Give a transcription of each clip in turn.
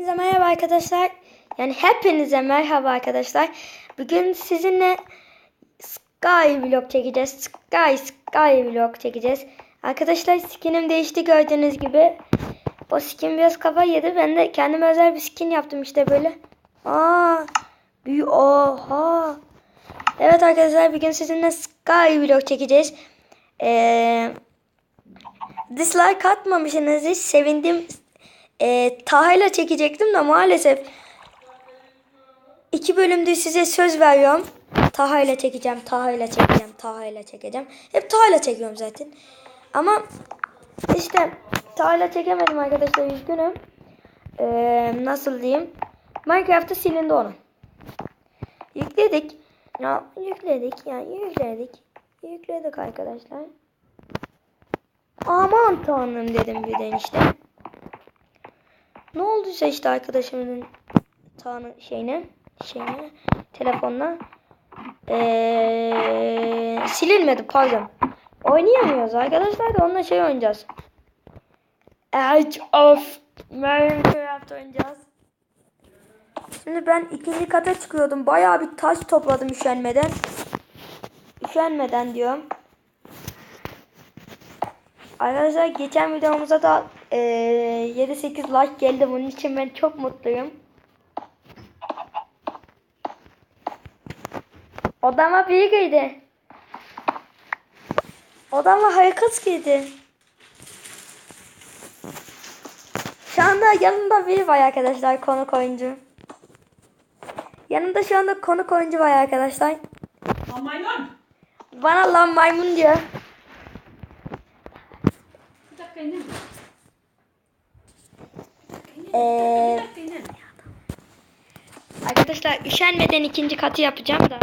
Hepinize merhaba arkadaşlar. Yani hepinize merhaba arkadaşlar. Bugün sizinle Sky vlog çekeceğiz. Sky Sky vlog çekeceğiz. Arkadaşlar skinim değişti gördüğünüz gibi. O skin biraz kafa yedi. Ben de kendime özel bir skin yaptım işte böyle. Aa, büyü oha. Evet arkadaşlar bugün sizinle Sky vlog çekeceğiz. Eee dislike atmamışsınız hiç sevindim. E, Taha'yla çekecektim de maalesef iki bölümde size söz veriyorum. Taha'yla çekeceğim, Taha'yla çekeceğim, Taha'yla çekeceğim. Hep Taha'yla çekiyorum zaten. Ama işte Taha'yla çekemedim arkadaşlar üzgünüm. Ee, nasıl diyeyim? Minecraft'ta silindi onu. Yükledik. Ya yükledik yani yükledik. Yükledik arkadaşlar. Aman tanrım dedim birden işte. Ne olduysa işte arkadaşımın tanı şeyine şeyine telefonla ee, silinmedi pardon. Oynayamıyoruz arkadaşlar da onunla şey oynayacağız. Edge of Minecraft oynayacağız. Şimdi ben ikinci kata çıkıyordum. Bayağı bir taş topladım üşenmeden. Üşenmeden diyorum. Arkadaşlar geçen videomuza da e, 7-8 like geldi. Bunun için ben çok mutluyum. Odama büyük girdi. Odama harikası girdi. Şu anda yanımda biri var arkadaşlar konuk oyuncu. Yanımda şu anda konuk oyuncu var arkadaşlar. Lan maymun. Bana lan maymun diyor. Bir dakika inin. Ee. Arkadaşlar üşenmeden ikinci katı yapacağım da.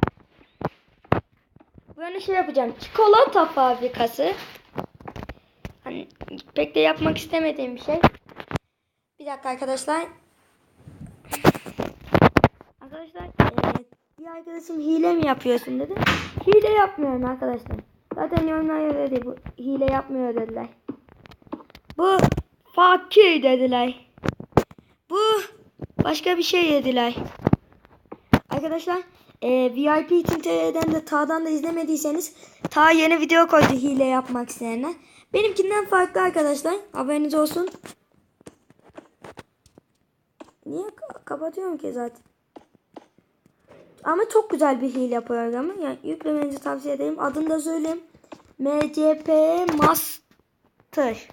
Böyle şey yapacağım. Çikolata fabrikası. Hani pek de yapmak istemediğim bir şey. Bir dakika arkadaşlar. Arkadaşlar eee, bir arkadaşım hile mi yapıyorsun dedi. Hile yapmıyorum arkadaşlar. Zaten yorumlar dedi bu hile yapmıyor dediler. Bu fakir dediler. Bu başka bir şey dediler. Arkadaşlar e, VIP için TR'den de Ta'dan da izlemediyseniz Ta yeni video koydu hile yapmak isteyenler. Benimkinden farklı arkadaşlar. Haberiniz olsun. Niye ka- kapatıyorum ki zaten? Ama çok güzel bir hile programı. Yani yüklemenizi tavsiye ederim. Adını da söyleyeyim. MCP Master.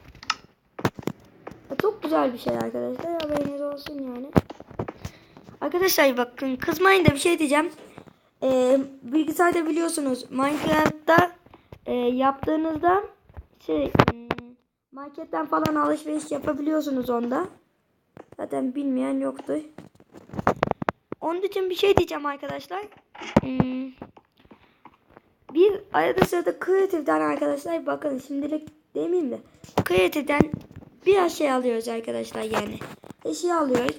Ya Çok güzel bir şey arkadaşlar. Haberiniz olsun yani. Arkadaşlar bakın kızmayın da bir şey diyeceğim. Ee, bilgisayarda biliyorsunuz Minecraft'ta e, yaptığınızda şey hmm, marketten falan alışveriş yapabiliyorsunuz onda. Zaten bilmeyen yoktur. Onun için bir şey diyeceğim arkadaşlar. Hmm, bir arada sırada Creative'den arkadaşlar bakın şimdilik demeyeyim de Creative'den biraz şey alıyoruz arkadaşlar yani. Eşya alıyoruz.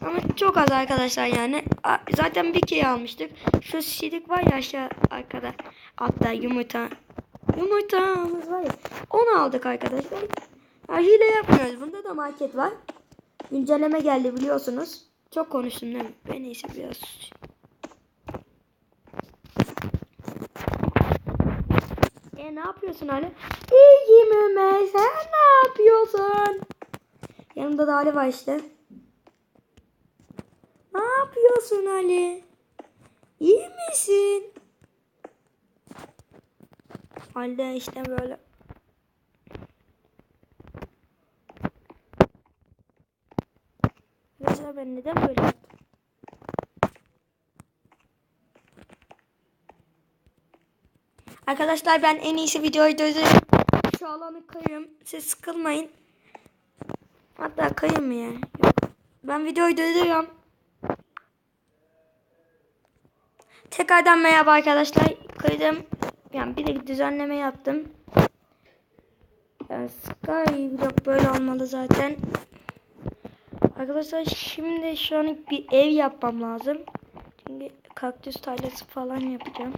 Ama çok az arkadaşlar yani. Zaten bir kere almıştık. Şu silik var ya aşağı arkada. Altta yumurta. Yumurtamız var ya. Onu aldık arkadaşlar. Ya hile yapmıyoruz. Bunda da market var. Güncelleme geldi biliyorsunuz. Çok konuştum değil mi? Ben iyisi biraz susayım. E ne yapıyorsun Ali? İyiyim Ömer. Sen ne yapıyorsun? Yanımda da Ali var işte. Ne yapıyorsun Ali? İyi misin? Ali işte böyle. Mesela ben neden böyle Arkadaşlar ben en iyisi videoyu durdurayım. Şu alanı kayıyorum. Siz sıkılmayın. Hatta kayayım mı ya? Yok. Ben videoyu durduruyorum. Tekrardan merhaba arkadaşlar. Kaydım. Yani bir de düzenleme yaptım. Yani Sky vlog böyle olmalı zaten. Arkadaşlar şimdi şu an bir ev yapmam lazım. Çünkü kaktüs tarlası falan yapacağım.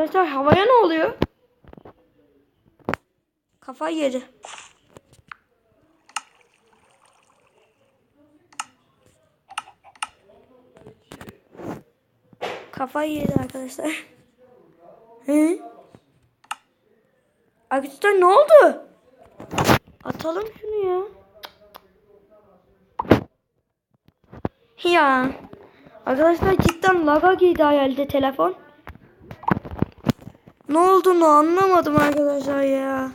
Arkadaşlar havaya ne oluyor? Kafa yedi. Kafa yedi arkadaşlar. Hı? Arkadaşlar ne oldu? Atalım şunu ya. Ya. Arkadaşlar cidden laga girdi hayalde telefon. Ne olduğunu anlamadım arkadaşlar ya.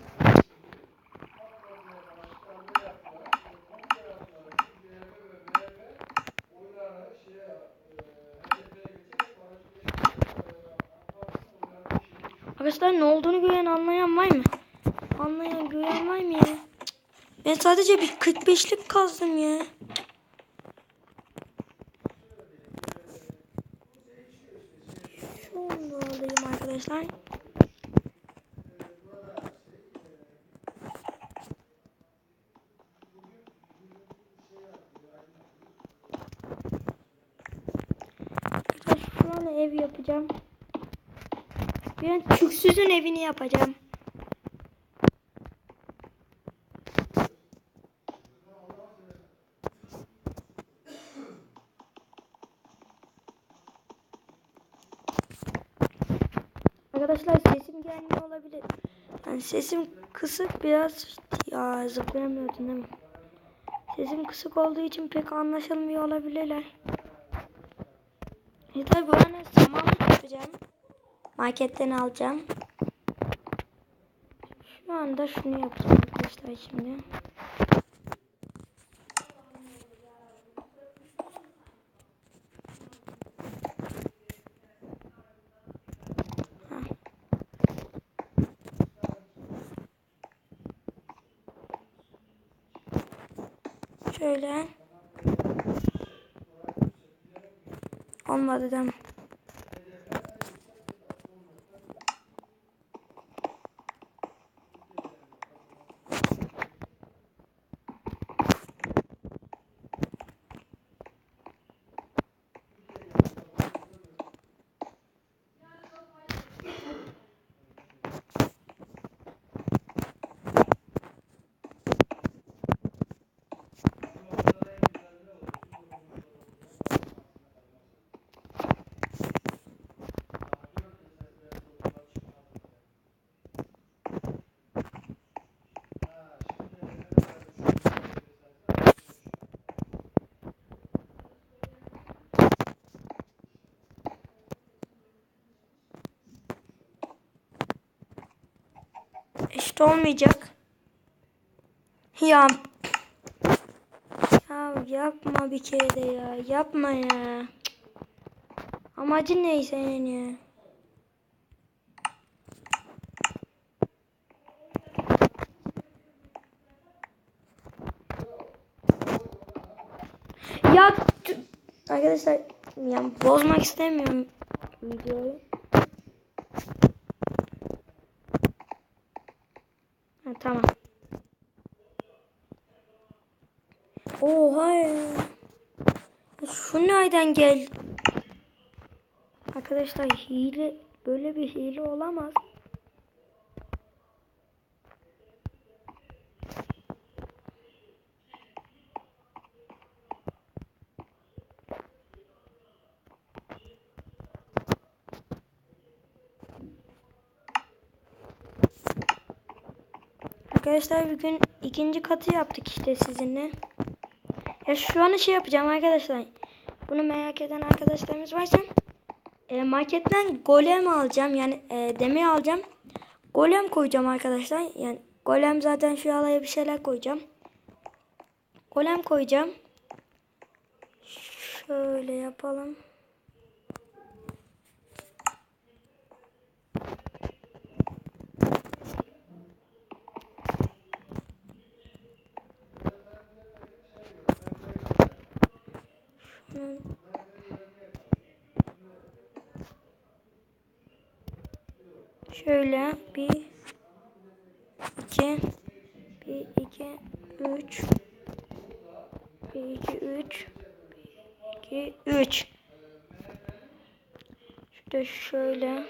Arkadaşlar ne olduğunu gören anlayan var mı? Anlayan gören var mı ya? Ben sadece bir 45'lik kazdım ya. Şunu alayım. Arkadaşlar şu an ev yapacağım. Ben tüksüzün evini yapacağım. Arkadaşlar sesim gelmiyor olabilir. Yani sesim kısık biraz ya zıplayamıyordun değil mi? Sesim kısık olduğu için pek anlaşılmıyor olabilirler. Tabi bu arada samanlık yapacağım. Marketten alacağım. Şu anda şunu yapacağım arkadaşlar şimdi. Şöyle. Olmadı değil mi? İşte olmayacak. Ya. Ya yapma bir kere de ya. Yapma ya. Amacın ne senin ya? Ya arkadaşlar yani bozmak istemiyorum videoyu. Tamam. Oha ya. Şu nereden gel? Arkadaşlar hile böyle bir hile olamaz. Arkadaşlar bugün ikinci katı yaptık işte sizinle. Ya şu an şey yapacağım arkadaşlar. Bunu merak eden arkadaşlarımız varsa e, marketten golem alacağım. Yani e, demir alacağım. Golem koyacağım arkadaşlar. Yani golem zaten şu alaya bir şeyler koyacağım. Golem koyacağım. Şöyle yapalım. Şöyle bir iki bir iki üç bir iki üç bir iki üç. Şurada şöyle.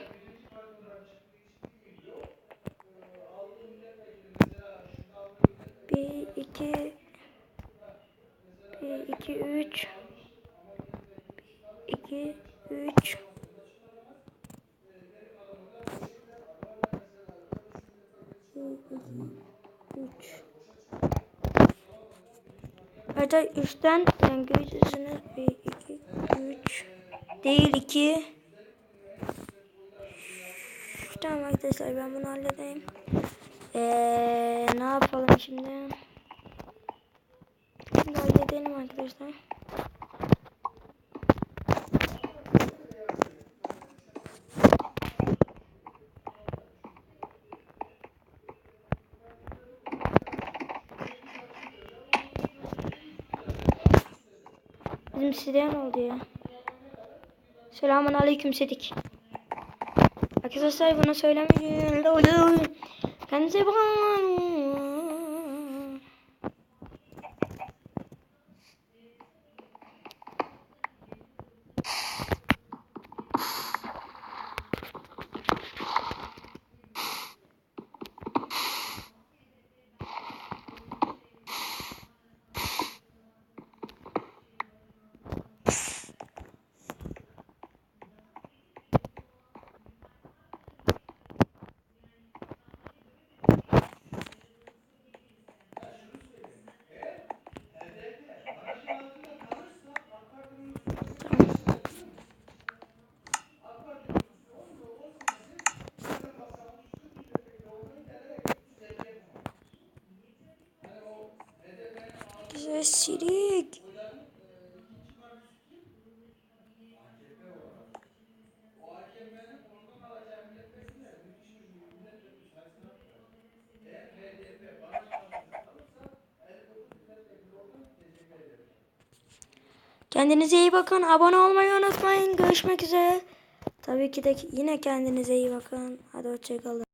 Bir iki bir iki üç bir iki üç 3 Hatta 3'ten yani göğsünüz 1 2 3 değil 2 Tamam arkadaşlar ben bunu halledeyim. Eee ne yapalım şimdi? Şimdi halledelim arkadaşlar. Ne oldu ya? Selamun aleyküm Sedik. Arkadaşlar bunu söylemeyin. Kendinize bakın. Sirik. Kendinize iyi bakın. Abone olmayı unutmayın. Görüşmek üzere. Tabii ki de yine kendinize iyi bakın. Hadi hoşçakalın.